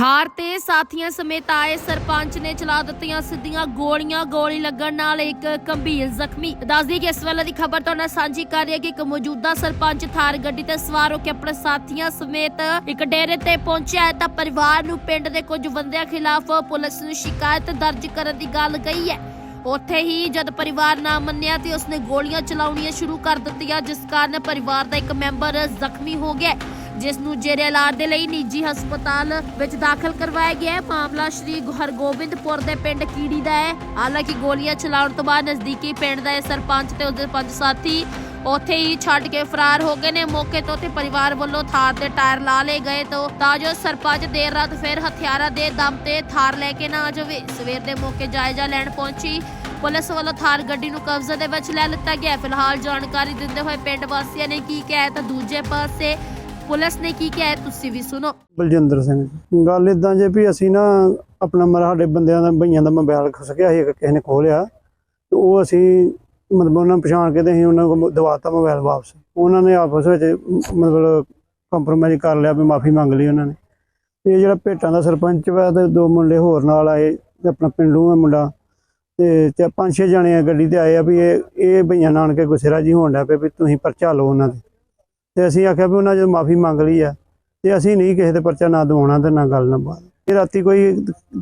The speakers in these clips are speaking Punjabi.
ਥਾਰ ਤੇ ਸਾਥੀਆਂ ਸਮੇਤ ਆਏ ਸਰਪੰਚ ਨੇ ਚਲਾ ਦਿੱਤੀਆਂ ਸਿੱਧੀਆਂ ਗੋਲੀਆਂ। ਗੋਲੀ ਲੱਗਣ ਨਾਲ ਇੱਕ ਗੰਭੀਰ ਜ਼ਖਮੀ। ਦੱਸਦੀ ਕਿ ਇਸ ਵੇਲੇ ਦੀ ਖਬਰ ਤੋਂ ਨਾਲ ਸਾਂਝੀ ਕਰ ਰਹੀ ਹੈ ਕਿ ਇੱਕ ਮੌਜੂਦਾ ਸਰਪੰਚ ਥਾਰ ਗੱਡੀ ਤੇ ਸਵਾਰ ਹੋ ਕੇ ਆਪਣੇ ਸਾਥੀਆਂ ਸਮੇਤ ਇੱਕ ਡੇਰੇ ਤੇ ਪਹੁੰਚਿਆ ਹੈ। ਤਾਂ ਪਰਿਵਾਰ ਨੂੰ ਪਿੰਡ ਦੇ ਕੁਝ ਬੰਦਿਆਂ ਖਿਲਾਫ ਪੁਲਿਸ ਨੂੰ ਸ਼ਿਕਾਇਤ ਦਰਜ ਕਰਨ ਦੀ ਗੱਲ ਕਹੀ ਹੈ। ਉੱਥੇ ਹੀ ਜਦ ਪਰਿਵਾਰ ਨਾ ਮੰਨਿਆ ਤੇ ਉਸਨੇ ਗੋਲੀਆਂ ਚਲਾਉਣੀਆਂ ਸ਼ੁਰੂ ਕਰ ਦਿੱਤੀਆਂ, ਜਿਸ ਕਾਰਨ ਪਰਿਵਾਰ ਦਾ ਇੱਕ ਮੈਂਬਰ ਜ਼ਖਮੀ ਹੋ ਗਿਆ ਜਿਸ ਨੂੰ ਜੇਰੇ ਇਲਾਜ ਦੇ ਲਈ ਨਿੱਜੀ ਹਸਪਤਾਲ ਵਿੱਚ ਦਾਖਲ ਕਰਵਾਇਆ ਗਿਆ ਹੈ। ਮਾਮਲਾ ਸ਼੍ਰੀ ਹਰਗੋਬਿੰਦਪੁਰ ਦੇ ਪਿੰਡ ਕੀੜੀ ਦਾ ਹੈ। ਹਾਲਾਂਕਿ ਗੋਲੀਆਂ ਚਲਾਉਣ ਤੋਂ ਬਾਅਦ ਨਜ਼ਦੀਕੀ ਪਿੰਡ ਦਾ ਇਹ ਸਰਪੰਚ ਤੇ ਉਸਦੇ ਪੰਜ ਸਾਥੀ ਉੱਥੇ ਹੀ ਛੱਡ ਕੇ ਫਰਾਰ ਹੋ ਗਏ ਨੇ। ਮੌਕੇ ਤੋਂ ਤੇ ਪਰਿਵਾਰ ਵੱਲੋਂ ਥਾਰ ਦੇ ਟਾਇਰ ਲਾ ਲਏ ਗਏ ਤੋਂ ਤਾਂ ਜੋ ਸਰਪੰਚ ਦੇਰ ਰਾਤ ਫਿਰ ਹਥਿਆਰਾਂ ਦੇ ਦਮ ਤੇ ਥਾਰ ਲੈ ਕੇ ਨਾ ਆ ਜਾਵੇ। ਸਵੇਰ ਦੇ ਮੌਕੇ ਜਾਇਜ਼ਾ ਲੈਣ ਪਹੁੰਚੀ ਪੁਲਿਸ ਵੱਲੋਂ ਥਾਰ ਗੱਡੀ ਨੂੰ ਕਬਜ਼ੇ ਦੇ ਵਿੱਚ ਲੈ ਲਿੱਤਾ ਗਿਆ। ਫਿਲਹਾਲ ਜਾਣਕਾਰੀ ਦਿੰਦੇ ਹੋਏ ਪਿੰਡ ਵਾਸੀਆਂ ਨੇ ਕੀ ਕਿਹਾ ਤਾਂ ਦੂਜੇ ਪਾਸੇ ਪੁਲਿਸ ਨੇ ਕੀ ਕਿਹਾ ਹੈ, ਤੁਸੀਂ ਵੀ ਸੁਣੋ। ਬਲਜਿੰਦਰ ਸਿੰਘ ਗੱਲ ਇਦਾਂ ਜੇ ਵੀ ਅਸੀਂ ਨਾ ਆਪਣਾ ਮਰ ਸਾਡੇ ਬੰਦਿਆਂ ਦਾ ਭਈਆਂ ਦਾ ਮੋਬਾਈਲ ਖਸ ਗਿਆ ਸੀ ਕਿਸੇ ਨੇ ਖੋਲਿਆ ਤੇ ਉਹ ਅਸੀਂ ਮਤਲਬ ਉਹਨਾਂ ਨੂੰ ਪਛਾਣ ਕੇ ਤੇ ਅਸੀਂ ਉਹਨਾਂ ਕੋਲ ਦਵਾਤਾ ਮੋਬਾਈਲ ਵਾਪਸ। ਉਹਨਾਂ ਨੇ ਆਪਸ ਵਿੱਚ ਮਤਲਬ ਕੰਪਰੋਮਾਈਜ਼ ਕਰ ਲਿਆ ਵੀ ਮਾਫੀ ਮੰਗ ਲਈ ਉਹਨਾਂ ਨੇ। ਇਹ ਜਿਹੜਾ ਭੇਟਾਂ ਦਾ ਸਰਪੰਚ ਵਾ ਤੇ ਦੋ ਮੁੰਡੇ ਹੋਰ ਨਾਲ ਆਏ ਆਪਣਾ ਪਿੰਡੂ ਆ ਮੁੰਡਾ, ਤੇ ਤੇ ਪੰਜ ਛੇ ਜਣੇ ਆ ਗੱਡੀ ਤੇ ਆਏ ਆ ਵੀ ਇਹ ਇਹ ਭਈਆਂ ਨਾਨ ਕੇ ਗੁੱਸੇਰਾ ਜੀ ਹੋਣ ਡਿਆ ਪਏ ਵੀ ਤੁਸੀਂ ਪਰਚਾ ਲਓ ਉਹਨਾਂ ਦੇ ਤੇ ਅਸੀਂ ਆਖਿਆ ਵੀ ਉਹਨਾਂ ਜਦੋਂ ਮਾਫੀ ਮੰਗ ਲਈ ਆ ਤੇ ਅਸੀਂ ਨਹੀਂ ਕਿਸੇ ਤੇ ਪਰਚਾ ਨਾ ਦਵਾਉਣਾ ਤੇ ਨਾ ਗੱਲ ਨਾ ਬਾਤ। ਇਹ ਰਾਤੀ ਕੋਈ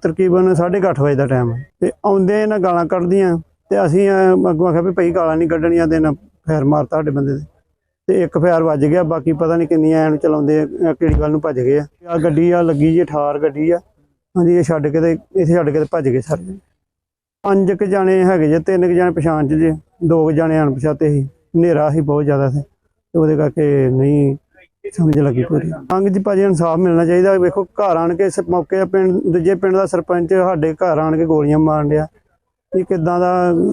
ਤਕਰੀਬਨ 8:30 ਵਜੇ ਦਾ ਟਾਈਮ ਤੇ ਆਉਂਦੇ ਇਹਨਾਂ ਗਾਲਾਂ ਕੱਢਦੀਆਂ ਤੇ ਅਸੀਂ ਅੱਗੋਂ ਆਖਿਆ ਵੀ ਭਾਈ ਗਾਲਾਂ ਨਹੀਂ ਕੱਢਣੀਆਂ ਤੇ ਨਾ ਫੈਰ ਮਾਰਤਾ ਸਾਡੇ ਬੰਦੇ ਦੇ ਤੇ ਇੱਕ ਫੈਰ ਵੱਜ ਗਿਆ ਬਾਕੀ ਪਤਾ ਨਹੀਂ ਕਿੰਨੀਆਂ ਐਨ ਚਲਾਉਂਦੇ ਆ, ਕਿਹੜੀ ਗੱਲ ਨੂੰ ਭੱਜ ਗਏ ਆ। ਗੱਡੀ ਆ ਲੱਗੀ ਜੀ ਠਾਰ ਗੱਡੀ ਆ। ਹਾਂਜੀ ਇਹ ਛੱਡ ਕੇ ਤੇ ਇੱਥੇ ਛੱਡ ਕੇ ਤੇ ਭੱਜ ਗਏ ਸਾਰੇ ਪੰਜ ਕੁ ਜਾਣੇ ਹੈਗੇ ਜੇ ਤਿੰਨ ਕੁ ਜਾਣੇ ਪਛਾਣ ਚ ਜੇ ਦੋ ਕੁ ਜਾਣੇ ਅਣਪਛਾਤੇ ਸੀ ਹਨੇਰਾ ਸੀ ਬਹੁਤ ਜ਼ਿਆਦਾ ਸੀ। ਤੇ ਉਹਦੇ ਕਰਕੇ ਨਹੀਂ ਸਮਝ ਲੱਗੀ ਪੂਰੀ। ਮੰਗ ਜੀ ਭਾਜੀ ਇਨਸਾਫ ਮਿਲਣਾ ਚਾਹੀਦਾ। ਵੇਖੋ, ਘਰ ਆਣ ਕੇ ਇਸ ਮੌਕੇ ਪਿੰਡ, ਦੂਜੇ ਪਿੰਡ ਦਾ ਸਰਪੰਚ ਸਾਡੇ ਘਰ ਆਣ ਕੇ ਗੋਲੀਆਂ ਮਾਰਨ ਡਿਆ। ਇਹ ਕਿਦਾਂ ਦਾ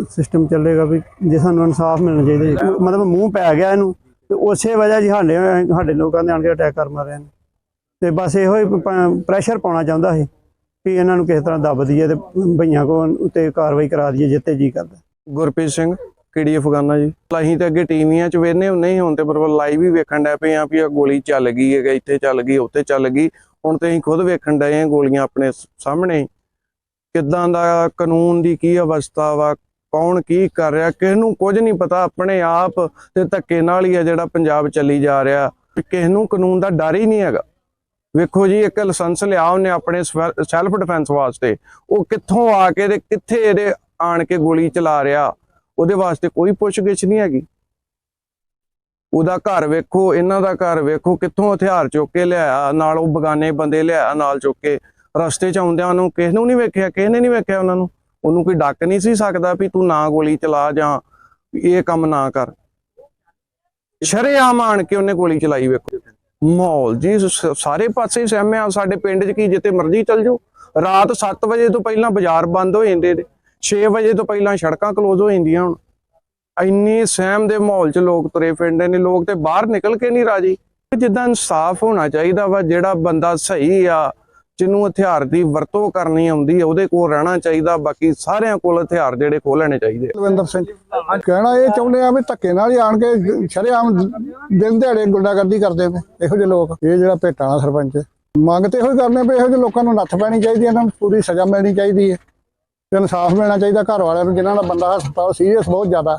ਸਿਸਟਮ ਚੱਲੇਗਾ ਵੀ ਜੇ ਸਾਨੂੰ ਇਨਸਾਫ ਮਿਲਣਾ ਚਾਹੀਦਾ ਮਤਲਬ ਮੂੰਹ ਪੈ ਗਿਆ ਇਹਨੂੰ ਤੇ ਉਸੇ ਵਜ੍ਹਾ ਜੀ ਸਾਡੇ ਸਾਡੇ ਲੋਕਾਂ ਦੇ ਆਣ ਕੇ ਅਟੈਕ ਕਰ ਮਾਰਿਆ ਨੇ। ਤੇ ਬਸ ਇਹੋ ਹੀ ਪ੍ਰੈਸ਼ਰ ਪਾਉਣਾ ਚਾਹੁੰਦਾ ਸੀ ਵੀ ਇਹਨਾਂ ਨੂੰ ਕਿਸ ਤਰ੍ਹਾਂ ਦੱਬ ਦਈਏ ਤੇ ਭਈਆਂ ਕੋ ਉੱਤੇ ਕਾਰਵਾਈ ਕਰਾ ਦਈਏ ਜਿੱਤੇ ਜੀ ਕਰਦਾ। ਗੁਰਪ੍ਰੀਤ ਸਿੰਘ। ਕਿਹੜੀ ਅਫਗਾਨਾ ਜੀ ਅਸੀਂ ਤਾਂ ਅੱਗੇ ਟੀਵੀਆਂ 'ਚ ਵੇਖਨੇ ਹੁੰਦੇ ਹੁਣ ਤੇ ਪਰ ਲਾਈਵ ਹੀ ਵੇਖਣ ਡੈ ਪਏ ਆ ਵੀ ਆ ਗੋਲੀ ਚੱਲ ਗਈ ਹੈ ਇੱਥੇ ਚੱਲ ਗਈ, ਉੱਥੇ ਚੱਲ ਗਈ। ਹੁਣ ਤੇ ਅਸੀਂ ਖੁਦ ਵੇਖਣ ਡਏ ਆ ਗੋਲੀਆਂ ਆਪਣੇ ਸਾਹਮਣੇ। ਕਿੱਦਾਂ ਦਾ ਕਾਨੂੰਨ ਦੀ ਕੀ ਅਵਸਥਾ ਵਾ, ਕੌਣ ਕੀ ਕਰ ਰਿਹਾ ਕਿਸ ਨੂੰ ਕੁਝ ਨਹੀਂ ਪਤਾ, ਆਪਣੇ ਆਪ ਤੇ ਧੱਕੇ ਨਾਲ ਹੀ ਆ ਜਿਹੜਾ ਪੰਜਾਬ ਚੱਲੀ ਜਾ ਰਿਹਾ। ਵੀ ਕਿਸ ਨੂੰ ਕਾਨੂੰਨ ਦਾ ਡਰ ਹੀ ਨਹੀਂ ਹੈਗਾ। ਵੇਖੋ ਜੀ, ਇੱਕ ਲਾਇਸੈਂਸ ਲਿਆ ਉਹਨੇ ਆਪਣੇ ਸੈਲਫ ਡਿਫੈਂਸ ਵਾਸਤੇ। ਉਹ ਕਿੱਥੋਂ ਆ ਕੇ ਤੇ ਕਿੱਥੇ ਇਹਦੇ ਆਣ ਕੇ ਗੋਲੀ ਚਲਾ ਰਿਹਾ। ਉਹਦੇ ਵਾਸਤੇ ਕੋਈ ਪੁੱਛਗਿੱਛ ਨਹੀਂ ਹੈਗੀ। ਉਹਦਾ ਘਰ ਵੇਖੋ, ਇਹਨਾਂ ਦਾ ਘਰ ਵੇਖੋ, ਕਿੱਥੋਂ ਹਥਿਆਰ ਚੁੱਕ ਕੇ ਲਿਆਇਆ, ਨਾਲ ਉਹ ਬਗਾਨੇ ਬੰਦੇ ਲਿਆਇਆ ਨਾਲ ਚੁੱਕ ਕੇ। ਰਸਤੇ 'ਚ ਆਉਂਦਿਆਂ ਉਹਨੂੰ ਕਿਸ ਨੂੰ ਨਹੀਂ ਵੇਖਿਆ, ਕਿਸੇ ਨੇ ਨਹੀਂ ਵੇਖਿਆ ਉਹਨਾਂ ਨੂੰ। ਉਹਨੂੰ ਕੋਈ ਡੱਕ ਨਹੀਂ ਸੀ ਸਕਦਾ ਵੀ ਤੂੰ ਨਾ ਗੋਲੀ ਚਲਾ ਜਾਂ ਇਹ ਕੰਮ ਨਾ ਕਰ। ਸ਼ਰੇਆਮ ਆਣ ਕੇ ਉਹਨੇ ਗੋਲੀ ਚਲਾਈ ਵੇਖੋ। ਮਾਹੌਲ ਜੀ ਸਾਰੇ ਪਾਸੇ ਸਹਿਮਿਆ, ਸਾਡੇ ਪਿੰਡ 'ਚ ਕੀ ਜਿੱਤੇ ਮਰਜ਼ੀ ਚੱਲ ਜਾਓ। ਰਾਤ 7 ਵਜੇ ਤੋਂ ਪਹਿਲਾਂ ਬਾਜ਼ਾਰ ਬੰਦ ਹੋ ਜਾਂਦੇ ਨੇ। 6 ਵਜੇ ਤੋਂ ਪਹਿਲਾਂ ਸੜਕਾਂ ਕਲੋਜ਼ ਹੋ ਜਾਂਦੀਆਂ ਹੁਣ। ਇੰਨੀ ਸਹਿਮ ਦੇ ਮਾਹੌਲ 'ਚ ਲੋਕ ਤੁਰੇ ਫਿਰਦੇ ਨੇ, ਲੋਕ ਤੇ ਬਾਹਰ ਨਿਕਲ ਕੇ ਨਹੀਂ ਰਾਜੀ। ਜਿੱਦਾਂ ਇਨਸਾਫ ਹੋਣਾ ਚਾਹੀਦਾ ਵਾ, ਜਿਹੜਾ ਬੰਦਾ ਸਹੀ ਆ, ਜਿਹਨੂੰ ਹਥਿਆਰ ਦੀ ਵਰਤੋਂ ਕਰਨੀ ਆਉਂਦੀ ਆ, ਉਹਦੇ ਕੋਲ ਰਹਿਣਾ ਚਾਹੀਦਾ, ਬਾਕੀ ਸਾਰਿਆਂ ਕੋਲ ਹਥਿਆਰ ਜਿਹੜੇ ਖੋਹ ਲੈਣੇ ਚਾਹੀਦੇ ਆ। ਸਿੰਘ, ਕਹਿਣਾ ਇਹ ਚਾਹੁੰਦੇ ਆ ਵੀ ਧੱਕੇ ਨਾਲ ਹੀ ਆਣ ਕੇ ਸ਼ਰੇਆਮ ਦਿਨ ਦਿਹਾੜੇ ਗੁੰਡਾਗਰਦੀ ਕਰਦੇ ਨੇ, ਇਹੋ ਜਿਹੇ ਲੋਕ। ਇਹ ਜਿਹੜਾ ਭੇਟਾਂ ਸਰਪੰਚ, ਮੰਗ ਤੇ ਇਹੋ ਹੀ ਕਰਨੇ ਵੀ ਇਹੋ ਜਿਹੇ ਲੋਕਾਂ ਨੂੰ ਨੱਥ ਪੈਣੀ ਚਾਹੀਦੀ ਹੈ ਇਹਨਾਂ ਨੂੰ ਪੂਰੀ ਸਜ਼ਾ ਮਿਲਣੀ ਚਾਹੀਦੀ ਹੈ ਤੇ ਇਨਸਾਫ ਮਿਲਣਾ ਚਾਹੀਦਾ ਘਰ ਵਾਲਿਆਂ ਨੂੰ ਜਿਨ੍ਹਾਂ ਦਾ ਬੰਦਾ ਹਸਪਤਾਲ ਸੀਰੀਅਸ ਬਹੁਤ ਜ਼ਿਆਦਾ।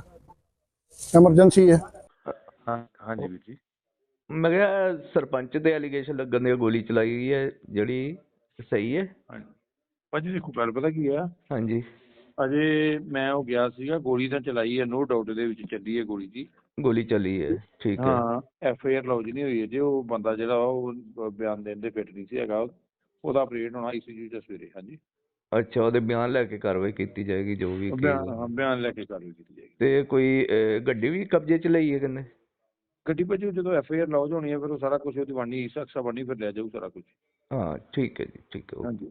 ਐਮਰਜੈਂਸੀ ਹੈ। ਹਾਂ ਹਾਂਜੀ ਵੀਰ ਜੀ। ਮੈਂ ਕਿਹਾ ਸਰਪੰਚ ਦੇ ਐਲੀਗੇਸ਼ਨ ਲੱਗਣ ਦੀ ਗੋਲੀ ਚਲਾਈ ਗਈ ਹੈ ਜਿਹੜੀ ਸਹੀ ਹੈ? ਭਾਜੀ ਦੇਖੋ ਗੱਲ ਪਤਾ ਕੀ ਆ? ਹਾਂਜੀ। ਅਜੇ ਮੈਂ ਉਹ ਗਿਆ ਸੀਗਾ ਗੋਲੀ ਤਾਂ ਚਲਾਈ ਹੈ ਨੋ ਡਾਊਟ ਦੇ ਵਿੱਚ ਚੱਲੀ ਹੈ ਗੋਲੀ ਦੀ ਗੋਲੀ ਚੱਲੀ ਹੈ ਠੀਕ ਹੈ। ਹਾਂ ਐਫ ਆਈ ਆਰ ਲੌਜ ਨਹੀਂ ਹੋਈ ਹੈ ਜੇ ਉਹ ਬੰਦਾ ਜਿਹੜਾ ਉਹ ਬਿਆਨ ਦੇਣ ਦੇ ਫਿੱਟ ਨਹੀਂ ਸੀ ਹੈਗਾ ਉਹਦਾ ਆਪਰੇਟ ਹੋਣਾ ਆਈਸੀਯੂ ਚ ਸਵੇਰੇ ਹਾਂਜੀ। ਅੱਛਾ ਉਹਦੇ ਬਿਆਨ ਲੈ ਕੇ ਕਾਰਵਾਈ ਕੀਤੀ ਜਾਏਗੀ ਜੋ ਵੀ ਕੀ ਬਿਆਨ ਹੋਊ। ਹਾਂ, ਬਿਆਨ ਲੈ ਕੇ ਕਾਰਵਾਈ ਕੀਤੀ ਜਾਏਗੀ। ਤੇ ਕੋਈ ਅਹ, ਗੱਡੀ ਵੀ ਕਬਜ਼ੇ 'ਚ ਲਈ ਹੈ ਕਿੰਨੇ? ਗੱਡੀ ਭਾਜੀ ਜਦੋਂ ਐਫ ਆਈ ਆਰ ਲੌਜ ਹੋਣੀ ਹੈ ਫਿਰ ਉਹ ਸਾਰਾ ਕੁਝ ਉਹਦੀ ਬਣਨੀ ਸਖਸ਼ਾ ਬਣਨੀ ਫਿਰ ਲੈ ਜਾਊ ਸਾਰਾ ਕੁਝ ਹਾਂ ਠੀਕ ਹੈ ਜੀ ਠੀਕ ਹੈ ਹਾਂਜੀ।